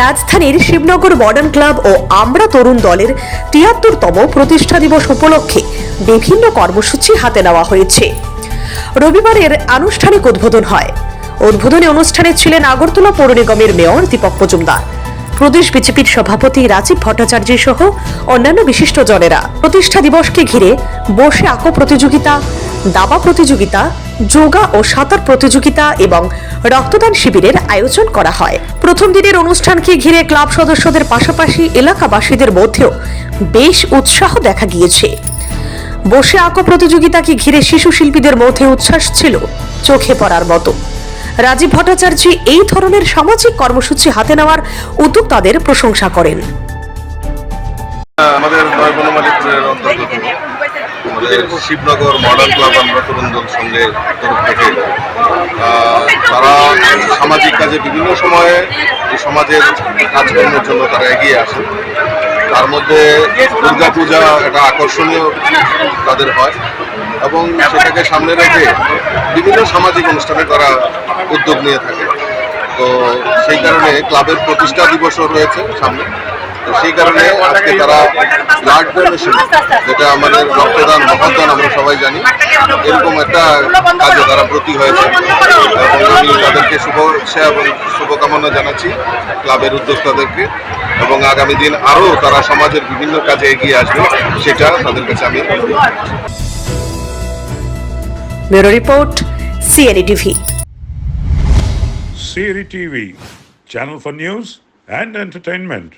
রাজধানীর Shibnagar modern club ও আমরা তরুণ দলের তিয়াত্তরতম প্রতিষ্ঠা দিবস উপলক্ষে বিভিন্ন কর্মসূচি হাতে নেওয়া হয়েছে। রবিবারের আনুষ্ঠানিক উদ্বোধন হয়। উদ্বোধনী অনুষ্ঠানে ছিলেন আগরতলা পৌর নিগমের মেয়র দীপক মজুমদার, প্রদেশ বিজেপির সভাপতি রাজীব ভট্টাচার্য সহ অন্যান্য বিশিষ্টজনেরা প্রতিষ্ঠা দিবসকে ঘিরে বসে আঁকো প্রতিযোগিতা, দাবা প্রতিযোগিতা, যোগা ও সাঁতার প্রতিযোগিতা এবং রক্তদান শিবিরের আয়োজন করা হয়। প্রথম দিনের অনুষ্ঠানকে ঘিরে ক্লাব সদস্যদের পাশাপাশি এলাকাবাসীদের মধ্যেও বেশ উৎসাহ দেখা গিয়েছে। বসে আঁকো প্রতিযোগিতাকে ঘিরে শিশু শিল্পীদের মধ্যে উচ্ছ্বাস ছিল চোখে পড়ার মতো। রাজীব ভট্টাচার্য এই ধরনের সামাজিক কর্মসূচি হাতে নেওয়ার উদ্যোক্তাদের প্রশংসা করেন। আমাদের শিবনগর মডার্ন ক্লাব আমরা তরুণ দল সঙ্গে তরফ থেকে সামাজিক কাজে বিভিন্ন সময়ে সমাজের কাজকর্মের জন্য তারা এগিয়ে আসে তার মধ্যে দুর্গা পূজা একটা আকর্ষণীয় তাদের হয় এবং সেটাকে সামনে রেখে বিভিন্ন সামাজিক অনুষ্ঠানে তারা উদ্যোগ নিয়ে থাকে তো সেই কারণে ক্লাবের প্রতিষ্ঠা দিবসও রয়েছে সামনে। সেই কারণে আজকে তারা ব্লাড ডোনেশন যেটা আমাদের রক্তদান মহাদান আমরা সবাই জানি এরকম একটা কাজে তারা ব্রতী হয়েছে। এবং আমি তাদেরকে শুভেচ্ছা এবং শুভকামনা জানাচ্ছি ক্লাবের উদ্যোক্তাদেরকে। এবং আগামী দিন আরও তারা সমাজের বিভিন্ন কাজে এগিয়ে আসবে সেটা তাদের কাছে আমি bureau report C N E TV. Siri TV, channel for news and entertainment.